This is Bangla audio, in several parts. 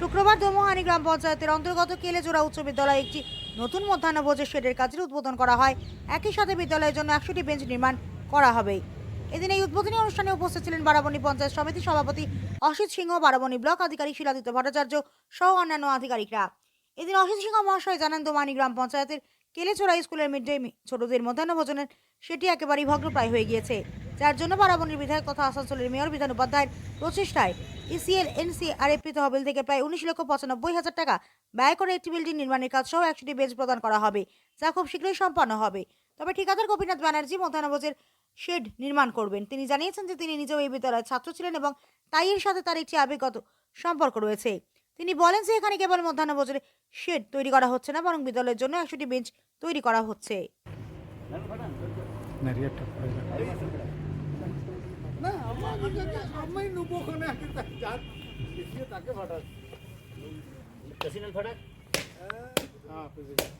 শুক্রবার দমোহানি গ্রাম পঞ্চায়েতের অন্তর্গত কেলেজোড়া উচ্চ বিদ্যালয়ে একটি নতুন মধ্যাহ্নভোজের শেডের কাজের উদ্বোধন করা হয়। একই সাথে বিদ্যালয়ের জন্য একশোটি বেঞ্চ নির্মাণ করা হবে। এদিন এই উদ্বোধনী অনুষ্ঠানে উপস্থিত ছিলেন বারাবণী পঞ্চায়েত সমিতি সভাপতি অসিত সিংহ, বারাবণী ব্লক আধিকারিক শিলাদিত্য ভট্টাচার্য সহ অন্যান্য আধিকারিকরা। এদিন অসিত সিংহ মহাশয় জানান দোমানি গ্রাম পঞ্চায়েতের কেলেচোড়া স্কুলের মিড ডে ছোটদের মধ্যাহ্ন ভোজনের সেটি একেবারেই ভগ্নপ্রায় হয়ে গিয়েছে। যার জন্য বারাবণীর বিধায়ক তথা আসানসোলের মেয়র বিধান উপাধ্যায়ের প্রচেষ্টায় ইসিএল এনসিআরএফপি তহবিল থেকে প্রায় উনিশ লক্ষ পঁচানব্বই হাজার টাকা ব্যয় করে একটি বিল্ডিং নির্মাণের কাজ সহ একশোটি বেঞ্চ প্রদান করা হবে, যা খুব শীঘ্রই সম্পন্ন হবে। তবে ঠিকাদার গোপীনাথ ব্যানার্জি মধ্যাহ্নভোজের শেড নির্মাণ করবেন। তিনি জানিয়েছেন যে তিনি নিজেও এই বিদ্যালয়ের ছাত্র ছিলেন এবং তাই এর সাথে তার একটি আবেগগত সম্পর্ক রয়েছে। তিনি বলেন যে এখানে কেবল মধ্যাহ্নভোজের শেড তৈরি করা হচ্ছে না, বরং বিদ্যালয়ের জন্য একশোটি বেঞ্চ তৈরি করা হচ্ছে। না আমার আমি নেব ওখানে আগে যান দেখিয়ে তাকে ফাটাক প্রেসিডেন্ট ফাটাক হ্যাঁ প্রেসিডেন্ট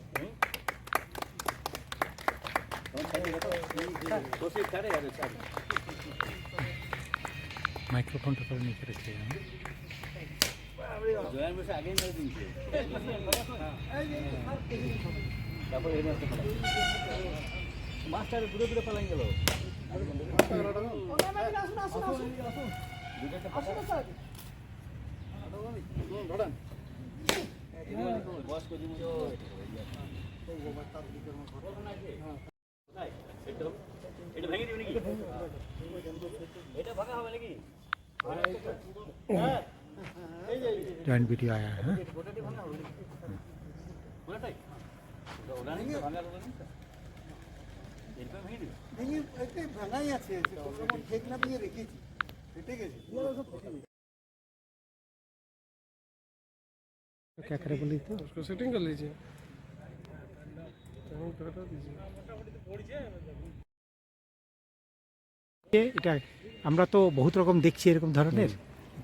মাইক্রোফোনটা তো মাস্টার দূরে দূরে পালাই গেল। ধরেন। বস করে দিব এটা ভেঙে দিবি নাকি? এটা ভাঙা হবে নাকি জয়েন্ট ভিডিও আয়া হ্যাঁ ভাঙা ওটা নেই তো? এরকম ভেঙে দিবি ভেঙে এতে ভাঙাই আছে যেমন ঠিক না ভেঙে রেখেছি ফেটে গেছে क्या करे बोली तो उसको सेटिंग कर लीजिए टाइमिंग पे हटा दीजिए এ, এটা আমরা তো বহুত রকম দেখছি এরকম ধরনের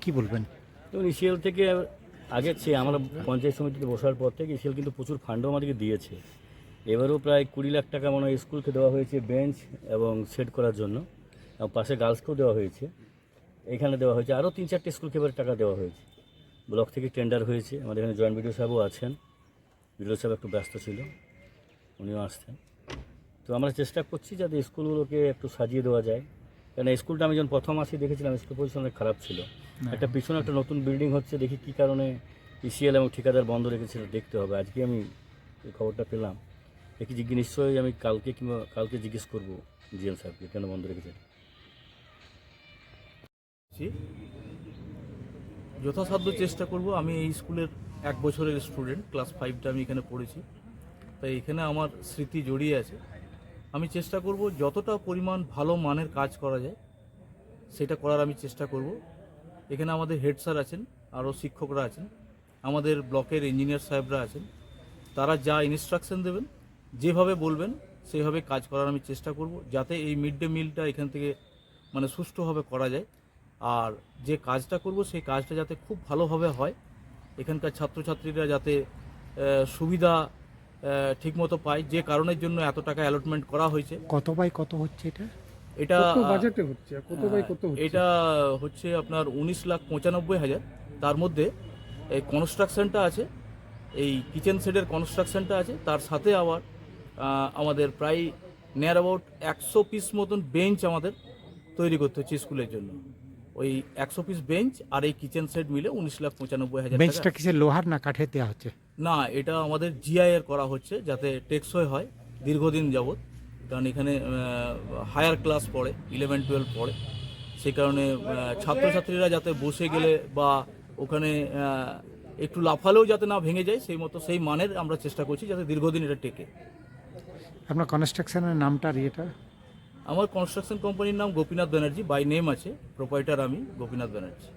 কি বলবেন তো ইসিএল থেকে আগে চেয়ে আমরা পঞ্চায়েত সমিতিতে বসার পর থেকে ইসিএল কিন্তু প্রচুর ফান্ডও আমাদেরকে দিয়েছে এবারও প্রায় কুড়ি লাখ টাকা মনে হয় স্কুলকে দেওয়া হয়েছে বেঞ্চ এবং সেট করার জন্য। এবং পাশে গার্লসকেও দেওয়া হয়েছে। এখানে দেওয়া হয়েছে। আরও তিন চারটে স্কুলকে এবার টাকা দেওয়া হয়েছে। ব্লক থেকে টেন্ডার হয়েছে। আমাদের এখানে জয়েন্ট বিডিও সাহেবও আছেন। বিডিও সাহেব একটু ব্যস্ত ছিল। উনিও আসতেন তো আমরা চেষ্টা করছি যাতে স্কুলগুলোকে একটু সাজিয়ে দেওয়া যায়। কারণ এই স্কুলটা আমি যখন প্রথম আসি দেখেছিলাম স্কুল পজিশন অনেক খারাপ ছিল। একটা পিছনে একটা নতুন বিল্ডিং হচ্ছে দেখি কী কারণে ইসিএল এবং ঠিকাদার বন্ধ রেখেছিল দেখতে হবে। আজকে আমি এই খবরটা পেলাম। দেখি জিজ্ঞেস নিশ্চয়ই আমি কালকে কিংবা কালকে জিজ্ঞেস করব জিএম সাহেবকে কেন বন্ধ রেখেছে করছি। যথাসাধ্য চেষ্টা করব। আমি এই স্কুলের এক বছরের স্টুডেন্ট, ক্লাস ফাইভটা আমি এখানে পড়েছি। তাই এখানে আমার স্মৃতি জড়িয়ে আছে। আমি চেষ্টা করব যতটা পরিমাণ ভালো মানের কাজ করা যায়, সেটা করার আমি চেষ্টা করব। এখানে আমাদের হেড স্যার আছেন, আরও শিক্ষকরা আছেন। আমাদের ব্লকের ইঞ্জিনিয়ার সাহেবরা আছেন। তারা যা ইনস্ট্রাকশন দেবেন যেভাবে বলবেন সেইভাবে কাজ করার আমি চেষ্টা করব যাতে এই মিড ডে মিলটা এখান থেকে মানে সুষ্ঠুভাবে করা যায়। আর যে কাজটা করব সেই কাজটা যাতে খুব ভালোভাবে হয় এখানকার ছাত্রছাত্রীরা যাতে সুবিধা ঠিকমতো পায় যে কারণের জন্য এত টাকা অ্যালটমেন্ট করা হয়েছে। কত বাই কত হচ্ছে এটা? এটা বাজেটে হচ্ছে? কত বাই কত হচ্ছে? এটা হচ্ছে আপনার উনিশ লাখ পঁচানব্বই হাজার। তার মধ্যে এই কনস্ট্রাকশনটা আছে এই কিচেন সেটের কনস্ট্রাকশনটা আছে তার সাথে আবার আমাদের প্রায় নিয়ার অ্যাবাউট একশো পিস মতন বেঞ্চ আমাদের তৈরি করতে হচ্ছে স্কুলের জন্য। ওই একশো পিস বেঞ্চ আর এই কিচেন সেট মিলে উনিশ লাখ পঁচানব্বই হাজার বেঞ্চটা কিসের? লোহার না কাঠের দেওয়া হচ্ছে? না এটা আমাদের জিআই এর করা হচ্ছে যাতে টেকসই হয় দীর্ঘদিন যাবৎ। কারণ এখানে হায়ার ক্লাস পড়ে ইলেভেন টুয়েলভ পড়ে। সেই কারণে ছাত্রছাত্রীরা যাতে বসে গেলে বা ওখানে একটু লাফালেও যাতে না ভেঙে যায় সেই মতো সেই মানের আমরা চেষ্টা করছি যাতে দীর্ঘদিন এটা টেকে। আপনার কনস্ট্রাকশনের নামটা আর ইয়েটা? আমার কনস্ট্রাকশন কোম্পানির নাম গোপীনাথ ব্যানার্জি বাই নেম আছে প্রোপাইটার আমি, গোপীনাথ ব্যানার্জি।